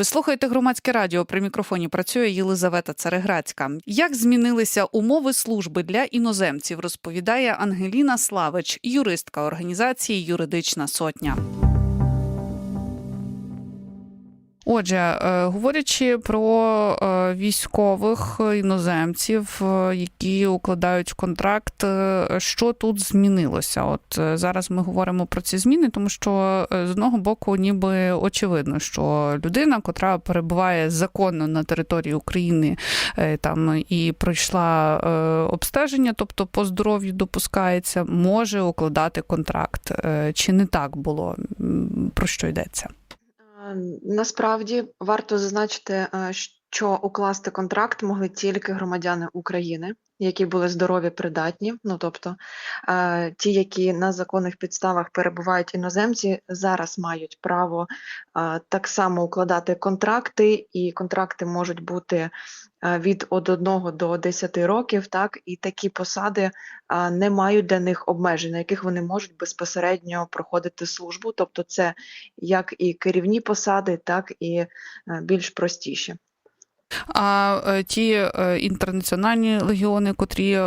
Ви слухаєте громадське радіо. При мікрофоні працює Єлизавета Цареграцька. Як змінилися умови служби для іноземців, розповідає Ангеліна Славич, юристка організації Юридична сотня. Отже, е, говорячи про е, військових іноземців, е, які укладають контракт, що тут змінилося? От зараз ми говоримо про ці зміни, тому що з одного боку, ніби очевидно, що людина, котра перебуває законно на території України, там і пройшла обстеження, тобто по здоров'ю допускається, може укладати контракт. Чи не так було? Про що йдеться? Е, Насправді варто зазначити, е, що укласти контракт могли тільки громадяни України, які були здорові придатні. Ну тобто е, ті, які на законних підставах перебувають іноземці, зараз мають право е, так само укладати контракти, і контракти можуть бути від 1 до 10 років. Так, і такі посади не мають для них обмежень, на яких вони можуть безпосередньо проходити службу. Тобто, це як і керівні посади, так і е, більш простіші. А е, ті е, інтернаціональні легіони, котрі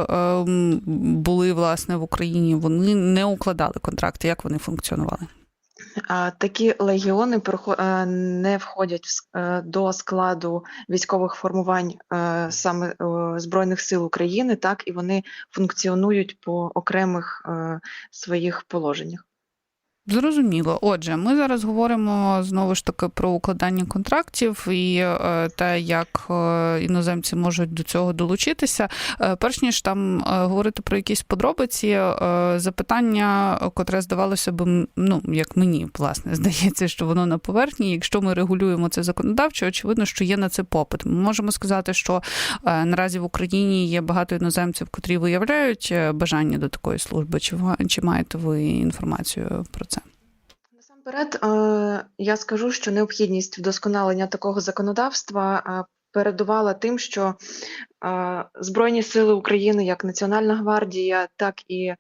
були власне в Україні, вони не укладали контракти. Як вони функціонували? Такі легіони е, не входять е, до складу військових формувань е, саме Збройних сил України, так і вони функціонують по окремих своїх положеннях. Зрозуміло. Отже, ми зараз говоримо знову ж таки про укладання контрактів і е, те, як е, іноземці можуть до цього долучитися. Е, Перш ніж там говорити про якісь подробиці, запитання, котре здавалося б, ну як мені власне здається, що воно на поверхні. Якщо ми регулюємо це законодавчо, очевидно, що є на це попит. Ми можемо сказати, що наразі в Україні є багато іноземців, котрі виявляють бажання до такої служби. Чи чи маєте ви інформацію про це? Насамперед, е, я скажу, що необхідність вдосконалення такого законодавства е, передувала тим, що е, Збройні сили України, як Національна гвардія, так і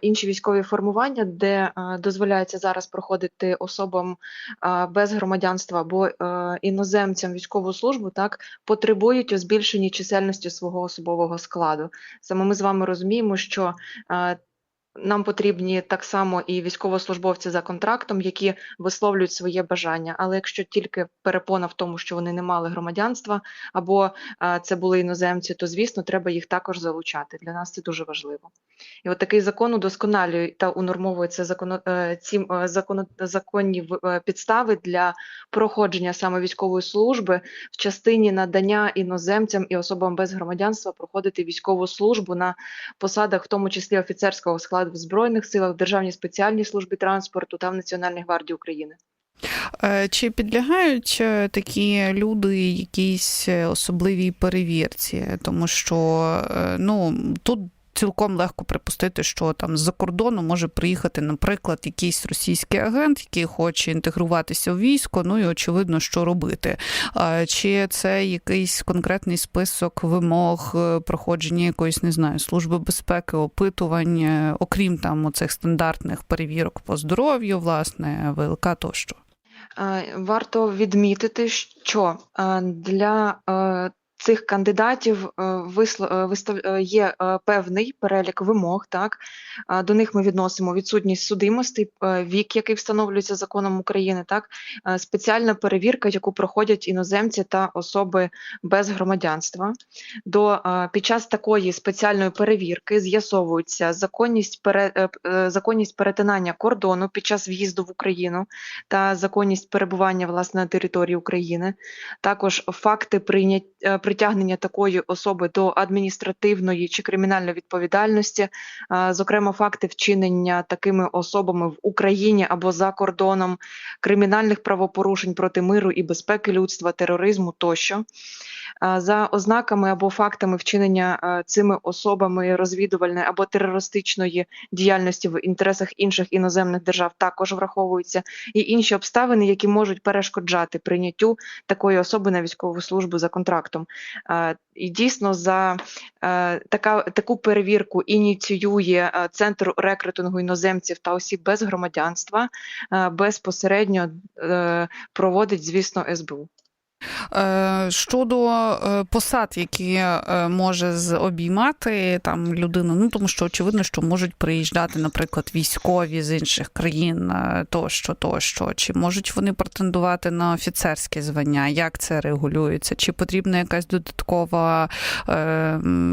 інші військові формування, де дозволяється зараз проходити особам без громадянства або іноземцям військову службу, так потребують у збільшенні чисельності свого особового складу. Саме ми з вами розуміємо, що нам потрібні так само і військовослужбовці за контрактом, які висловлюють своє бажання. Але якщо тільки перепона в тому, що вони не мали громадянства, або е, це були іноземці, то звісно треба їх також залучати. Для нас це дуже важливо. І от такий закон удосконалює та унормовує це законо, е, ці е, законо, законні підстави для проходження саме військової служби в частині надання іноземцям і особам без громадянства проходити військову службу на посадах, в тому числі офіцерського складу в Збройних силах, в Державній спеціальній службі транспорту та в Національній гвардії України. Е, Чи підлягають е, такі люди якійсь е, особливій перевірці? Тому що ну тут. Цілком легко припустити, що там з-за кордону може приїхати, наприклад, якийсь російський агент, який хоче інтегруватися в військо. Ну і очевидно, що робити. Чи це якийсь конкретний список вимог е, проходження якоїсь, не знаю, служби безпеки, опитувань, окрім там оцих стандартних перевірок по здоров'ю, власне, ВЛК тощо? Е, Варто відмітити, що е, для цих кандидатів е, е, е, є певний перелік вимог. Так до них ми відносимо відсутність судимості, вік, який встановлюється законом України, так спеціальна перевірка, яку проходять іноземці та особи без громадянства. До під час такої спеціальної перевірки з'ясовується законність пере, законність перетинання кордону під час в'їзду в Україну та законність перебування власне на території України. Також факти прийнять, е, притягнення такої особи до адміністративної чи кримінальної відповідальності, е, зокрема факти вчинення такими особами в Україні або за кордоном, кримінальних правопорушень проти миру і безпеки людства, тероризму тощо. Е, За ознаками або фактами вчинення е, цими особами розвідувальної або терористичної діяльності в інтересах інших іноземних держав також враховуються, і інші обставини, які можуть перешкоджати прийняттю такої особи на військову службу за контрактом. Е, І дійсно за е, така, таку перевірку ініціює е, Центр рекрутингу іноземців та осіб без громадянства, безпосередньо проводить, звісно, СБУ. Е, Щодо е, посад, які е, може обіймати там людина, ну тому що очевидно, що можуть приїжджати, наприклад, військові з інших країн, тощо, тощо, чи можуть вони претендувати на офіцерське звання? Як це регулюється? Чи потрібна якась додаткова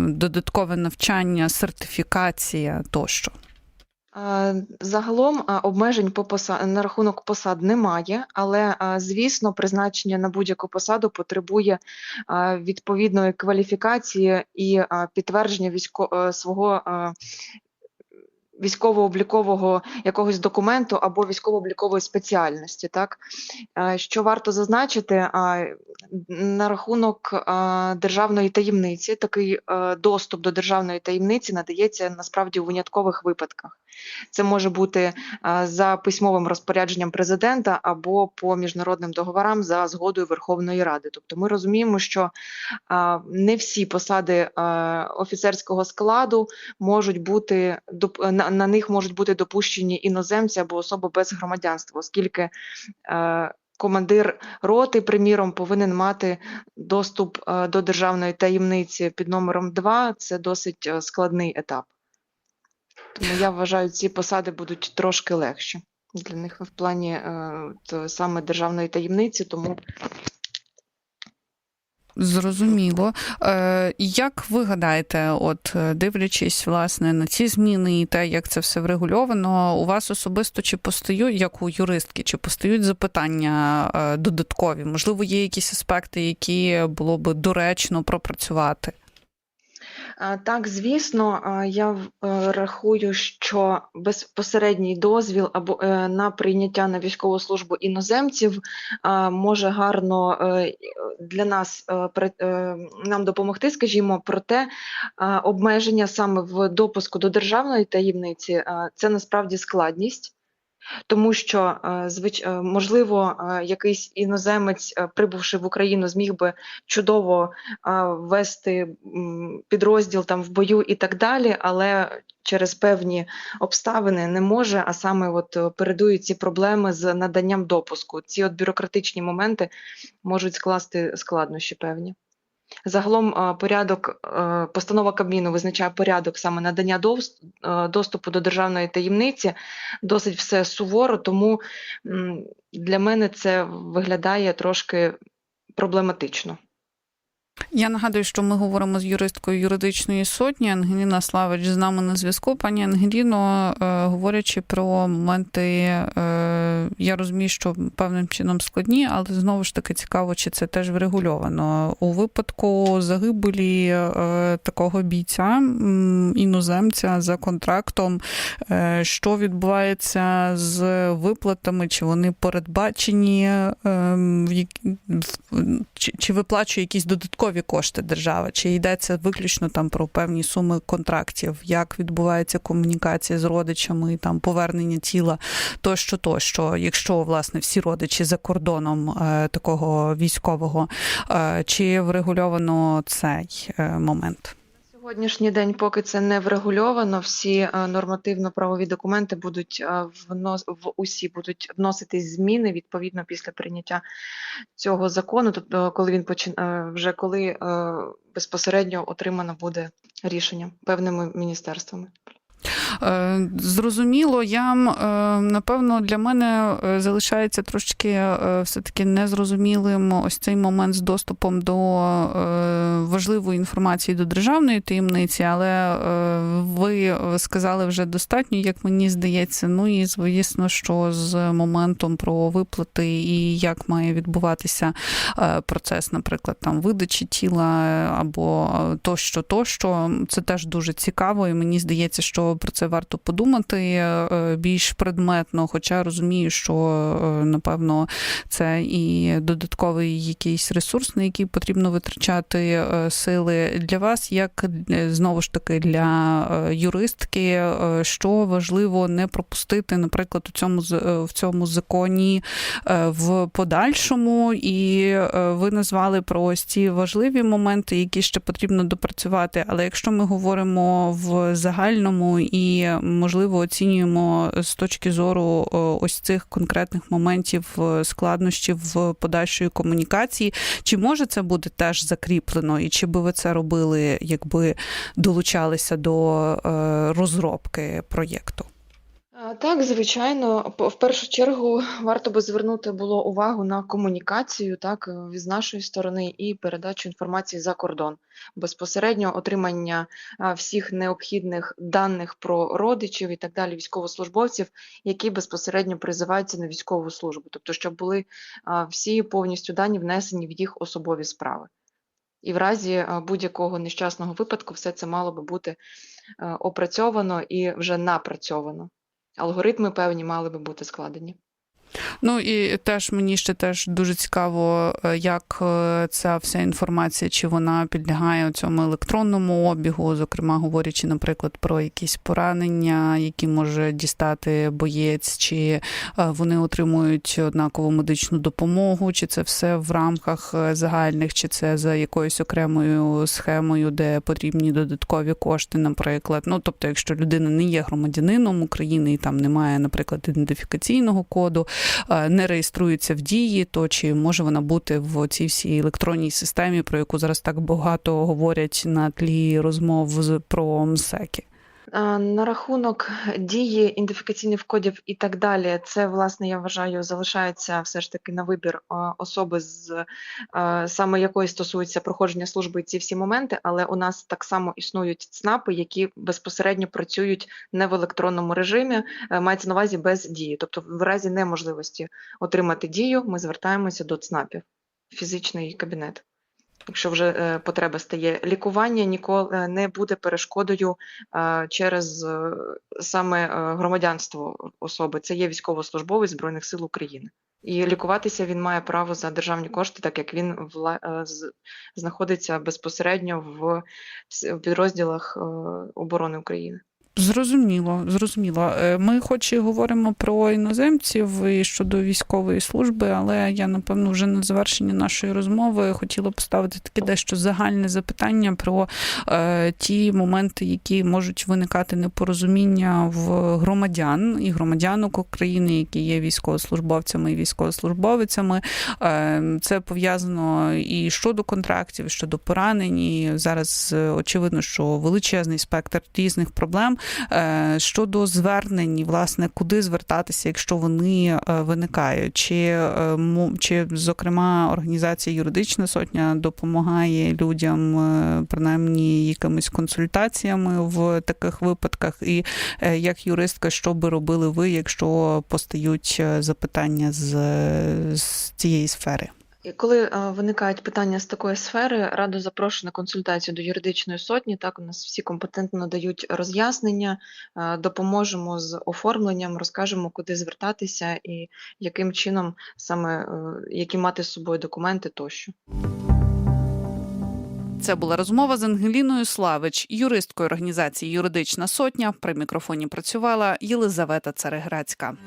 додаткове навчання, сертифікація тощо? Загалом обмежень по поса- на рахунок посад немає, але звісно, призначення на будь-яку посаду потребує відповідної кваліфікації і підтвердження військо... е, свого військово-облікового якогось документу або військово-облікової спеціальності. Так Е, що варто зазначити на рахунок державної таємниці, такий е, доступ до державної таємниці надається насправді у виняткових випадках. Це може бути за письмовим розпорядженням президента або по міжнародним договорам за згодою Верховної Ради. Тобто ми розуміємо, що не всі посади офіцерського складу можуть бути на, них можуть бути допущені іноземці або особи без громадянства, оскільки е, командир роти, приміром, повинен мати доступ е, до державної таємниці під номером 2. Це досить е, складний етап. Тому я вважаю, ці посади будуть трошки легші для них в плані е, саме державної таємниці, тому Зрозуміло. Е, Як ви гадаєте, от е, дивлячись власне на ці зміни і те, як це все врегульовано, у вас особисто чи постають, як у юристки, чи постають запитання додаткові? Можливо, є якісь аспекти, які було би доречно пропрацювати? Так, звісно, я е, рахую, що безпосередній дозвіл або е, на прийняття на військову службу іноземців може гарно е, для нас нам допомогти, скажімо, проте обмеження саме в допуску до державної таємниці це насправді складність. Тому що, е, звич... е, можливо, е, якийсь іноземець, прибувши в Україну, зміг би чудово вести підрозділ там в бою і так далі, але через певні обставини не може, а саме от передують ці проблеми з наданням допуску. Ці от бюрократичні моменти можуть скласти складнощі певні. Загалом порядок, е, постанова Кабміну визначає порядок саме надання е, доступу до державної таємниці, досить все суворо, тому для мене це виглядає трошки проблематично. Я нагадую, що ми говоримо з юристкою юридичної сотні Ангеліна Славич з нами на зв'язку. Пані Ангеліно, е, говорячи про моменти, е, я розумію, що певним чином складні, але знову ж таки цікаво, чи це теж врегульовано. У випадку загибелі е, такого бійця, іноземця за контрактом, що відбувається з виплатами, чи вони передбачені, е, чи, чи виплачує якісь додаткові кошти держава, чи йдеться виключно там про певні суми контрактів, як відбувається комунікація з родичами, там повернення тіла, тощо, тощо, якщо власне всі родичі за кордоном е, такого військового, е, чи врегульовано цей е, момент? Сьогоднішній день, поки це не врегульовано, всі е, нормативно-правові документи будуть е, внос в усі будуть вносити зміни відповідно після прийняття цього закону. Тобто, коли він почин... вже коли безпосередньо отримано буде рішення певними міністерствами. Е, Зрозуміло, я е, напевно для мене е, залишається трошки все-таки незрозумілим ось цей момент з доступом до важливої інформації до державної таємниці, але ви сказали вже достатньо, як мені здається. Ну і звісно, що з моментом про виплати і як має відбуватися процес, наприклад, там видачі тіла або тощо, тощо, це теж дуже цікаво, і мені здається, що про це варто подумати е, більш предметно, хоча розумію, що е, напевно це і додатковий якийсь ресурс, на який потрібно витрачати е, сили для вас, як знову ж таки для юристки, що важливо не пропустити, наприклад, у цьому в цьому законі в подальшому, і ви назвали про ось ці важливі моменти, які ще потрібно допрацювати. Але якщо ми говоримо в загальному і можливо оцінюємо з точки зору е, ось цих конкретних моментів е, складнощів в подальшої комунікації. Чи може це бути теж закріплено, і чи би ви це робили, якби долучалися до е, розробки проєкту? Так, звичайно, в першу чергу варто би звернути було увагу на комунікацію, так, е, з нашої сторони і передачу інформації за кордон. Безпосередньо отримання всіх необхідних даних про родичів і так далі, військовослужбовців, які безпосередньо призиваються на військову службу. Тобто, щоб були всі повністю дані внесені в їх особові справи. І в разі будь-якого нещасного випадку все це мало би бути е, опрацьовано і вже напрацьовано. Алгоритми певні мали би бути складені. Ну і теж мені ще теж дуже цікаво, е, як е, ця вся інформація, чи вона підлягає цьому електронному обігу, зокрема говорячи, наприклад, про якісь поранення, які може дістати боєць, чи е, вони отримують однакову медичну допомогу, чи це все в рамках загальних, чи це за якоюсь окремою схемою, де потрібні додаткові кошти, наприклад. Ну тобто, якщо людина не є громадянином України і там немає, наприклад, ідентифікаційного коду, не реєструється в дії, то чи може вона бути в цій всій електронній системі, про яку зараз так багато говорять на тлі розмов з про МСЕКи? На рахунок дії ідентифікаційних кодів і так далі, це, власне, я вважаю, залишається все ж таки на вибір особи, з саме якої стосується проходження служби ці всі моменти, але у нас так само існують ЦНАПи, які безпосередньо працюють не в електронному режимі, е, мається на увазі без дії. Тобто, в разі неможливості отримати дію, ми звертаємося до ЦНАПів, фізичний кабінет. Якщо вже е, потреба стає, лікування ніколи не буде перешкодою е, через е, саме е, громадянство особи. Це є військовослужбовець Збройних сил України. І лікуватися він має право за державні кошти, так як він е, знаходиться безпосередньо в підрозділах е, оборони України. Зрозуміло, зрозуміло. Е, Ми, хоч і говоримо про іноземців і щодо військової служби, але я напевно вже на завершення нашої розмови хотіла поставити таке дещо загальне запитання про е, ті моменти, які можуть виникати непорозуміння в громадян і громадянок України, які є військовослужбовцями і військовослужбовицями. Е, це пов'язано і щодо контрактів, і щодо поранень. І зараз е, очевидно, що величезний спектр різних проблем. Е, Щодо звернень, власне, куди звертатися, якщо вони е, виникають, чи, е, чи зокрема організація юридична сотня допомагає людям принаймні якимись консультаціями в таких випадках, і як юристка, що би робили ви, якщо постають запитання з, з цієї сфери? Коли е, виникають питання з такої сфери, радо запрошую на консультацію до юридичної сотні. Так, у нас всі компетентно надають роз'яснення, е, допоможемо з оформленням, розкажемо, куди звертатися і яким чином саме е, які мати з собою документи тощо. Це була розмова з Ангеліною Славич, юристкою організації Юридична сотня. При мікрофоні працювала Єлизавета Цареграцька.